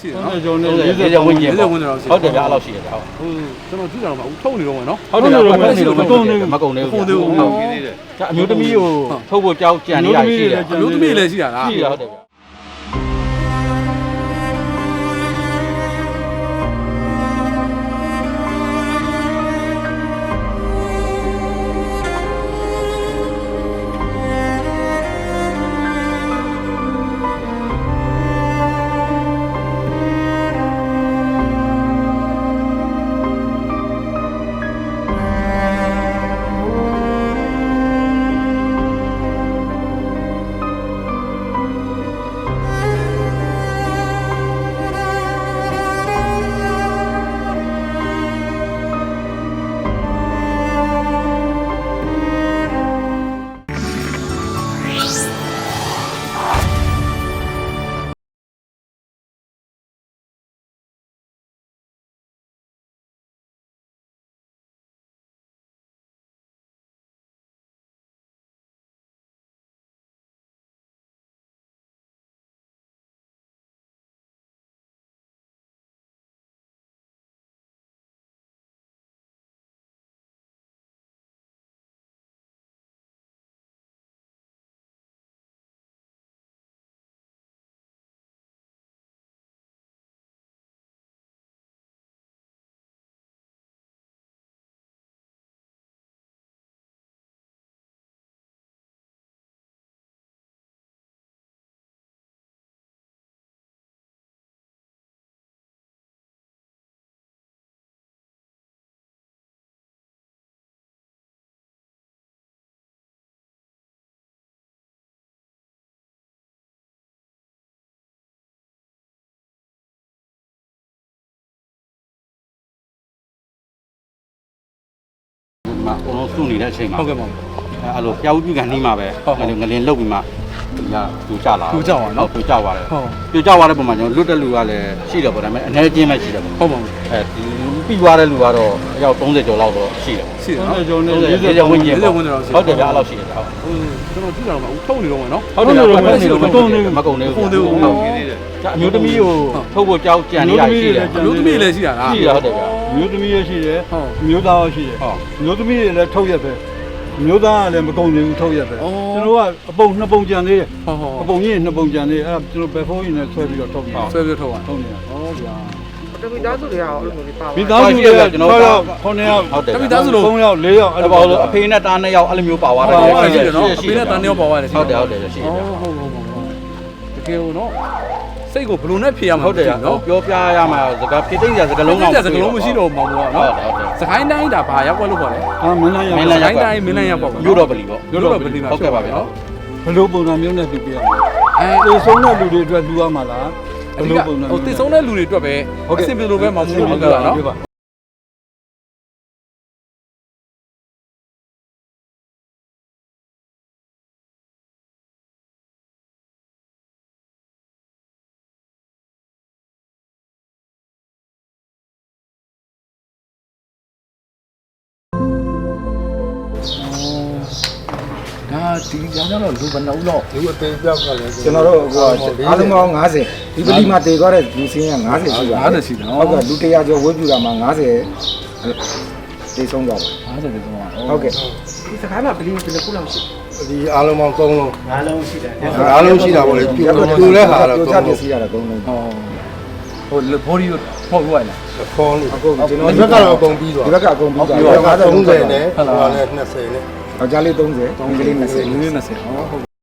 ရှိတယ်30နော်ကျော်နဲ့40 40 40ဝန်းကျင်40ဝန်းကျင်လောက်ရှိတယ်ဟုတ်တယ်ဗျအဲ့လောက်ရှိတယ်ဗျဟုတ်ဟိုကျွန်တော်ကြည့်ကြတော့မှဦးထုတ်နေတော့မယ်နော်ဟုတ်တယ်ဗျမကုန်သေးဘူးမကုန်သေးဘူးမကုန်သေးမကုန်သေးဘူးဘူးဟုတ်ဒါအမျိုးသမီးကိုထုတ်ဖို့ကြောက်ကြံနေရရှိတယ်အမျိုးသမီးလည်းရှိတာလားရှိတယ်ဟုတ်တယ်ဗျ မှာအကုန်လုံးစုနေတဲ့အချိန်မှာဟုတ်ကဲ့ပါအဲ့လိုပြောက်ပြူကန်နှီးမှာပဲဟုတ်ဟုတ်ငလင်လုတ်ပြီးမှ ဒီကပြူကျလာပြိုကျသွားနော်ဟုတ်ပြူကျသွားတယ်ဟုတ်ပြူကျသွားတဲ့ပုံမှာကျွန်တော်လွတ်တဲ့လူကလည်းရှိတယ်ပေါ့ဒါပေမဲ့အနေချင်းပဲရှိတယ်ပေါ့ဟုတ်ပါဘူးအဲဒီပြီးသွားတဲ့လူကတော့အယောက်30ကျော်လောက်တော့ရှိတယ်ပေါ့ရှိတယ်နော်30ကျော်နဲ့40 40ဝန်းကျင်40ဝန်းကျင်လောက်ရှိတယ်ဟုတ်တယ်ဗျအဲ့လောက်ရှိတယ်ဟုတ်ဟိုကျွန်တော်ကြည့်ကြတော့မှဦးထုတ်နေတော့မယ်နော်ဟုတ်တယ်ဗျဟုတ်တယ်ဗျမကုန်သေးဘူးမကုန်သေးဘူးမကုန်သေးဘူးဟုတ်ဒါအမျိုးသမီးကိုထုတ်ဖို့ကြောက်ကြံနေရရှိတယ်အမျိုးသမီးလည်းရှိတာလားရှိတယ်ဟုတ်တယ်ဗျမျိုးသမီးရရှိတယ်ဟုတ်မျိုးသားရရှိတယ်ဟုတ်မျိုးသမီးတွေလည်းထုတ်ရက်ပဲ မျိုးသားကလည်းမကုန်သေးဘူးထုတ်ရက်ပဲဩကျွန်တော်ကအပုံနှစ်ပုံကြံသေးတယ်ဟုတ်ဟုတ် အပုံကြီးနှစ်ပုံကြံသေးတယ်အဲ့ဒါကျွန်တော်ဘယ်ဖုန်းကြီးနဲ့ဆွဲပြီးတော့ထုတ်နေတာဆွဲပြထုတ်ပါထုတ်နေတာဟုတ်ဗျာတပိသားစုတွေကအဲ့လိုမျိုးလေးပါပါမိသားစုတွေကကျွန်တော်6ယောက်9ယောက်ဟုတ်တယ်တပိသားစုလို့3ယောက်4ယောက်အဲ့တော့အဖေနဲ့တားနှစ်ယောက်အဲ့လိုမျိုးပါသွားတယ်ပါသွားတယ်ရှိတယ်နော်အဖေနဲ့တန်တယောက်ပါသွားတယ်ရှိဟုတ်တယ်ဟုတ်တယ်ရှိတယ်ဗျဟုတ်ဟုတ်ဟုတ်ဟုတ်တကယ်ကိုနော် စိတ်ကိုဘယ်လိုနဲ့ဖြေရမှာဟုတ်တယ်နော်နော်ပြောပြရမှာစကားဖြစ်သိစရာစကားလုံးလုံးကစကလုံးမရှိတော့မှမဟုတ်ဟုနော်တ်တယ်ဟုတ်တယ်စကိုင်းတိုင်းဒါဘာရောက်ွက်လို့ခေါ်လဲအာမင်းလိုက်ရမမင်းင်းလိုလိုက်က်ရစကိုင်းတိုင်းမင်းလန်းရောက်ပေါ့ကွာမြို့တော်ပလီပေါ့မြို့တော်ဗလီမှာဟုတ်ကဲ့ပါဗျာနော်ဘယ်လိုပုံစံမျိုးနဲ့ပြပြရမလဲအဲတေဆုံးတဲ့လူတွေအတွက်လူရမှာလားဘအယ်ဓိလိုကပုံစံဟိုတည်ဆုံးတဲ့လူတွေအတွက်ပဲအဆင်ပြေလို့ပဲမောင်မိုးဟုတ်ကဲ့ပါနော် ဒါဒီကြောင်တော့လူဘယ်နှဦးတော့လူအသေးပြောက်ကလည်းကျွန်တော်တို့ဟိုအားလုံးပေါင်း90ဒီပလီမှာတည်သွားတဲ့လူစင်းက90ရှိပါ50ရှိတယ်နော်ဟုတ်ကဲ့လူ100ကျော်ဝေးပြူတာမှာ90တည်ဆုံးသွားပါ50ကျော်ပါဟုတ်ကဲ့ဒီစကားမှာပလီဘယ်နှခုလောက်ရှိဒီအားလုံးပေါင်း3လုံး5လုံးရှိတယ်အားလုံးရှိတာပေါ့လေပြူပြူတဲ့ဟာတော့ပြူ3ချပလုံးစ္စည်းရတာ3လုံးဟောဟိုဘော်ဒီကိုဖောက်သွားလားခေါင်းလို့အခုကျွန်တော်ဒီဘက်ကတော့အကုန်ပြီးသွားဒီဘက်ကအကုန်ပြီးသွားဒီဘက်က50 30နဲ့ဟိုကလည်း20နဲ့ ယောက်ျားလေး30မိန်းကလေး20နည်းနည်း20ဟော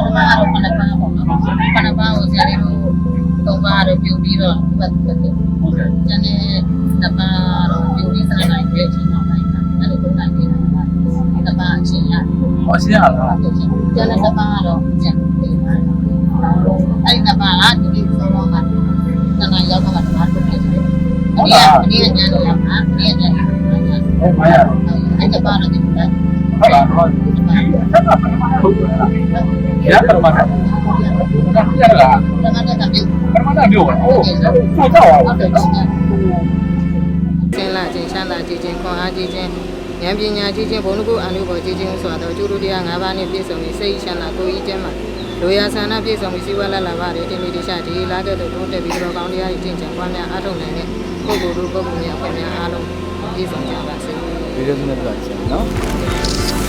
ပထမကတော့ခဏခဏပေါ့နော်ခဏပါကိုဆရာလေးတို့သုံးပါတော့ပြုတ်ပြီးတော့ဘတ်ဘတ်ဟုတ်ကဲ့ကျန်တဲ့နှစ်ပါတော့ပြုတ်ပြီးစနေတိုင်းပြည့်ချင်အောင်လိုက်တာအဲ့လိုပုံစံလေးတာနှစ်ပါအချင်းရဟောဆရာလားကျန်တဲ့နှစ်ပါတော့ကျန်ပြီးပါအဲ့ဒီနှစ်ပါကဒီလိုသုံးတော့မှာတနင်္လာရောက်တော့မှာတော့ပြည့်တယ်ဟုတ်လားဒီကညနေမှာဒီကညနေမှာအဲ့ဒါပါတော့ဒီလို ရကရမတာရလားတမန်တက်ပြုတ်ကရမတာပြောပါအိုးကိုတော့ဟုတ်တယ်ကျင်းလာခြင်းချမ်းသာခြင်းခြင်းခွန်အားခြင်းခြင်းဉာဏ်ပညာခြင်းခြင်းဘုံကုအနုဘောခြင်းခြင်းဆိုတော့ကျိုးတို့တရား၅ပါးနဲ့ပြည့်စုံပြီးစိတ်ချမ်းသာကိုယ်ကြီးကျမ်းမှာလိုရာဆန္ဒပြည့်စုံပြီးစီဝါလာလာပါတယ်တိမိတိချဒီလာခဲ့တော့တိုးတက်ပြီးတော့ကောင်းတရားကြီးကျင့်ကြံပွားများအားထုတ်နိုင်တဲ့ပုဂ္ဂိုလ်တို့ပုဂ္ဂိုလ်များဖွင့်များအားလုံးပြည့်စုံကြပါစေဒီရက်နဲ့ပြချင်နော်